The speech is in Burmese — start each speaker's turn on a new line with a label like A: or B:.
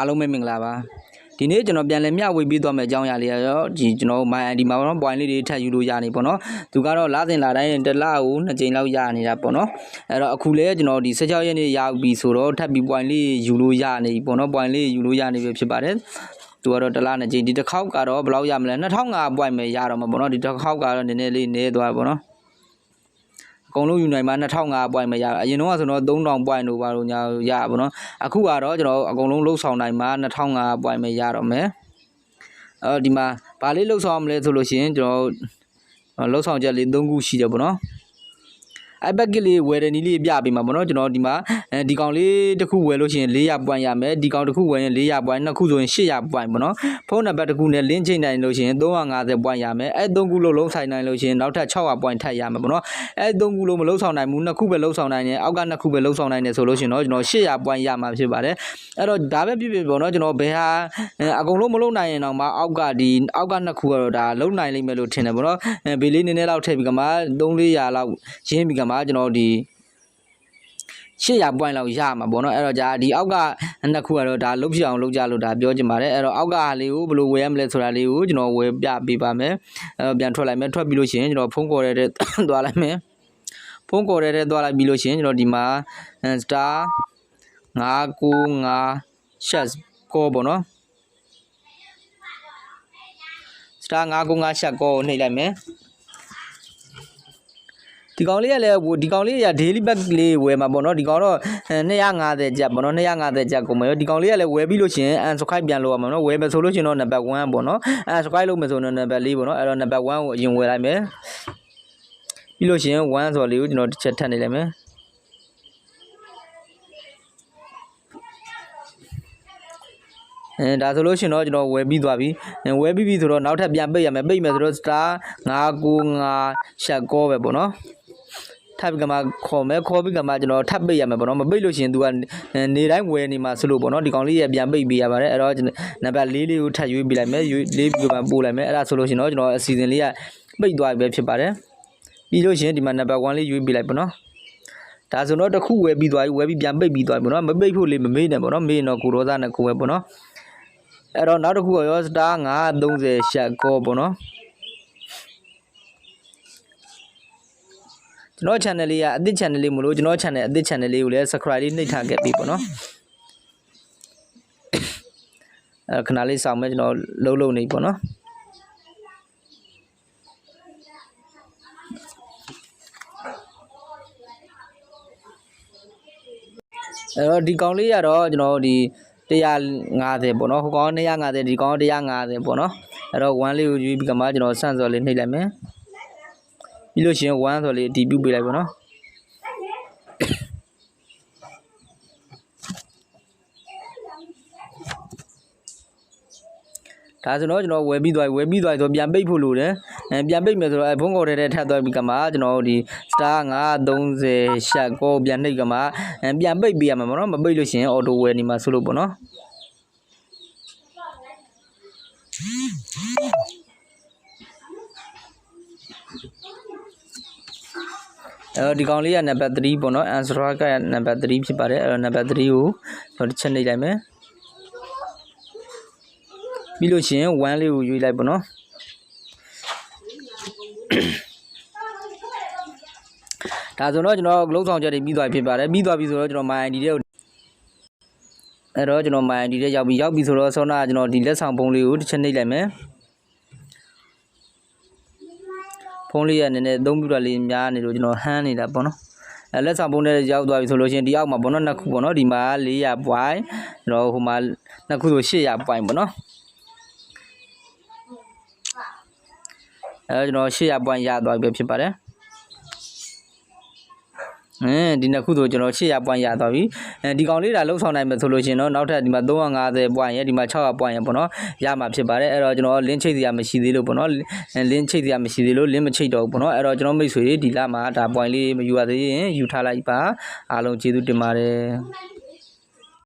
A: အားလုံးပဲမင်္ဂလာပါဒီနေ့ကျွန်တော်ပြန်လည်မျှဝေပေးသွားမယ့်အကြောင်းအရာလေးကတော့ဒီကျွန်တော်မိုင်ဒီမှာပေါ့နော် point လေးတွေထပ်ယူလို့ရနေပေါ့နော်သူကတော့လာတင်လာတိုင်းတစ်လကိုနှစ်ကြိမ်လောက်ရနေတာပေါ့နော်အဲ့တော့အခုလဲကျွန်တော်ဒီ16ရက်နေ့ရောက်ပြီဆိုတော့ထပ်ပြီး point လေးယူလို့ရနေပြီပေါ့နော် point လေးယူလို့ရနေပြီဖြစ်ပါတယ်သူကတော့တစ်လနှစ်ကြိမ်ဒီတစ်ခေါက်ကတော့ဘယ်လောက်ရမလဲ2500 point ပဲရတော့မှာပေါ့နော်ဒီတစ်ခေါက်ကတော့နည်းနည်းလေးနည်းသွားပါပေါ့နော် အကုန်လုံးယူနိုင်မှာ2500 point မရအရင်တော့ဆိုတော့3000 point လို့ပါလို့ညာရပါတော့အခုကတော့ကျွန်တော်အကုန်လုံးလှုပ်ဆောင်နိုင်မှာ2500 point မရတော့မယ်အဲဒီမှာဗာလေးလှုပ်ဆောင်မလဲဆိုလို့ရှိရင်ကျွန်တော်လှုပ်ဆောင်ချက်လေး3ခုရှိတယ်ပေါ့နော်အဲ့ဘက်ကလေးဝယ်တဲ့နီးလေးပြပေးမှာပေါ့နော်ကျွန်တော်ဒီမှာ အဲဒီကောင်လေးတစ်ခုဝယ်လို့ရှိရင်400 point ရမယ်ဒီကောင်တစ်ခုဝယ်ရင်400 point နှစ်ခုဆိုရင်800 point ပေါ့နော်ဖုန်းနံပါတ်တစ်ခုနဲ့ link ချိန်နိုင်လို့ရှိရင်350 point ရမယ်အဲ့3ခုလုံးလုံးဆိုင်နိုင်လို့ရှိရင်နောက်ထပ်600 point ထပ်ရမယ်ပေါ့နော်အဲ့3ခုလုံးမလုံးဆောင်နိုင်ဘူးနှစ်ခုပဲလုံးဆောင်နိုင်တယ်အောက်ကနှစ်ခုပဲလုံးဆောင်နိုင်တယ်ဆိုလို့ရှိရင်တော့ကျွန်တော်800 point ရမှာဖြစ်ပါတယ်အဲ့တော့ဒါပဲဖြစ်ဖြစ်ပေါ့နော်ကျွန်တော်ဘယ်ဟာအကုန်လုံးမလုံးနိုင်ရင်တော့မှအောက်ကဒီအောက်ကနှစ်ခုကတော့ဒါလုံးနိုင်လိမ့်မယ်လို့ထင်တယ်ပေါ့နော်ဘေးလေးနည်းနည်းလောက်ထည့်ပြီးကမှ3-400လောက်ရင်းပြီးကမှကျွန်တော်ဒီ 800 point လောက်ရမှာပေါ့နော်အဲ့တော့じゃဒီအောက်ကနှစ်ခုကတော့ဒါလုတ်ဖြစ်အောင်လုပ်ကြလို့ဒါပြောချင်ပါတယ်အဲ့တော့အောက်ကဟာလေးကိုဘယ်လိုဝယ်ရမလဲဆိုတာလေးကိုကျွန်တော်ဝယ်ပြပေးပါမယ်အဲ့တော့ပြန်ထွက်လိုက်မယ်ထွက်ပြီးလို့ရှိရင်ကျွန်တော်ဖုန်းခေါ်ရတဲ့သွားလိုက်မယ်ဖုန်းခေါ်ရတဲ့သွားလိုက်ပြီးလို့ရှိရင်ကျွန်တော်ဒီမှာ star 995 shut ကောပေါ့နော် star 995 shut ကောကိုနှိပ်လိုက်မယ် ဒီကောင်လေးကလည်းဒီကောင်လေးက daily pack လေးဝယ်မှာပေါ့နော်ဒီကောင်တော့250ကျပ်ပေါ့နော်250ကျပ်ကုန်မယ်ဒီကောင်လေးကလည်းဝယ်ပြီးလို့ရှိရင် unsubscribe ပြန်လုပ်ရမှာနော်ဝယ်မယ်ဆိုလို့ရှိရင်တော့ number 1ပေါ့နော် unsubscribe လုပ်မယ်ဆိုတော့ number 4ပေါ့နော်အဲ့တော့ number 1ကိုအရင်ဝယ်လိုက်မယ်ပြီးလို့ရှိရင်1ဆိုလေးကိုကျွန်တော်တစ်ချက်ထပ်နေလိုက်မယ်အဲဒါဆိုလို့ရှိရင်တော့ကျွန်တော်ဝယ်ပြီးသွားပြီဝယ်ပြီးပြီဆိုတော့နောက်ထပ်ပြန်ပိတ်ရမယ်ပိတ်မယ်ဆိုတော့ star 995ရှက်ကောပဲပေါ့နော် ထပ်ပြီးကမှခေါ်မယ်ခေါ်ပြီးကမှကျွန်တော်ထပ်ပိတ်ရမယ်ပေါ့နော်မပိတ်လို့ရှိရင် तू ကနေတိုင်းဝယ်နေမှာဆိုလို့ပေါ့နော်ဒီကောင်လေးရပြန်ပိတ်ပေးရပါတယ်အဲ့တော့နံပါတ်၄လေးကိုထပ်ရွေးပေးလိုက်မယ်ရွေးလေးပြီးမှပို့လိုက်မယ်အဲ့ဒါဆိုလို့ရှိရင်တော့ကျွန်တော်အစီအစဉ်လေးကပိတ်သွားပြီပဲဖြစ်ပါတယ်ပြီးလို့ရှိရင်ဒီမှာနံပါတ်1လေးရွေးပေးလိုက်ပေါ့နော်ဒါဆိုတော့တစ်ခုဝယ်ပြီးသွားပြီဝယ်ပြီးပြန်ပိတ်ပြီးသွားပြီပေါ့နော်မပိတ်ဖို့လေးမမေ့နဲ့ပေါ့နော်မေ့ရင်တော့ကိုရောသားနဲ့ကိုပဲပေါ့နော်အဲ့တော့နောက်တစ်ခုကရော star 930ရှက်ကောပေါ့နော် ကျွန်တော် channel လေးကအသစ် channel လေးမလို့ကျွန်တော် channel အသစ် channel လေးကိုလည်း subscribe လေးနှိပ်ထားခဲ့ပြီပေါ့နော်အဲခဏလေးစောင့်မယ်ကျွန်တော်လှုပ်လှုပ်နေပေါ့နော်အဲ့တော့ဒီကောင်လေးကတော့ကျွန်တော်ဒီ150ပေါ့နော်ဟိုကောင်250ဒီကောင်150ပေါ့နော်အဲ့တော့1လေးကိုယူပြီးကမှကျွန်တော်ဆန့်စော်လေးနှိပ်လိုက်မယ် ပြီးလို့ရှိရင်1ဆိုလေးအတီးပြုတ်ပေးလိုက်ပေါ့နော်ဒါဆိုတော့ကျွန်တော်ဝယ်ပြီးသွားပြီဝယ်ပြီးသွားပြီဆိုပြန်ပိတ်ဖို့လိုတယ်အဲပြန်ပိတ်မယ်ဆိုတော့အဲဖုန်းကော်တဲ့ထပ်သွားပြီးကမှကျွန်တော်ဒီ star 930ရှက်ကောပြန်နှိပ်ကမှအဲပြန်ပိတ်ပေးရမှာပေါ့နော်မပိတ်လို့ရှိရင် auto ဝယ်နေမှာဆိုလို့ပေါ့နော် အဲဒီကောင်လေးကနံပါတ်3ပေါ့နော် answer ကနံပါတ်3ဖြစ်ပါတယ်အဲတော့နံပါတ်3ကိုကျွန်တော်တစ်ချက်နှိပ်လိုက်မယ်ပြီးလို့ရှိရင်1လေးကိုရွေးလိုက်ပေါ့နော်ဒါဆိုတော့ကျွန်တော်လုံးဆောင်ချက်တွေပြီးသွားပြီဖြစ်ပါတယ်ပြီးသွားပြီဆိုတော့ကျွန်တော် my ID တွေကိုအဲ့တော့ကျွန်တော် my ID တွေရောက်ပြီရောက်ပြီဆိုတော့ဆောနာကျွန်တော်ဒီလက်ဆောင်ပုံလေးကိုတစ်ချက်နှိပ်လိုက်မယ် ဖုန်းလေးရနည်းနည်းအသုံးပြုတာလေးများနေလို့ကျွန်တော်ဟန်းနေတာပေါ့နော်အဲလက်ဆောင်ပုံတွေရောက်သွားပြီဆိုလို့ရှိရင်ဒီအောက်မှာပေါ့နော်နှစ်ခုပေါ့နော်ဒီမှာ400 point ကျွန်တော်ဟိုမှာနှစ်ခုဆို800 point ပေါ့နော်အဲကျွန်တော်800 point ရသွားပြီပဲဖြစ်ပါတယ် အဲဒီနှစ်ခုဆိုကျွန်တော်800 point ရသွားပြီအဲဒီကောင်လေးဒါလုံးဆောင်နိုင်မယ်ဆိုလို့ရှိရင်တော့နောက်ထပ်ဒီမှာ350 point ရဒီမှာ600 point ရပေါ့နော်ရမှာဖြစ်ပါတယ်အဲ့တော့ကျွန်တော် link ချိတ်စရာမရှိသေးလို့ပေါ့နော် link ချိတ်စရာမရှိသေးလို့ link မချိတ်တော့ဘူးပေါ့နော်အဲ့တော့ကျွန်တော်မိတ်ဆွေဒီလမှာဒါ point လေးမယူရသေးရင်ယူထားလိုက်ပါအားလုံးကျေးဇူးတင်ပါတယ်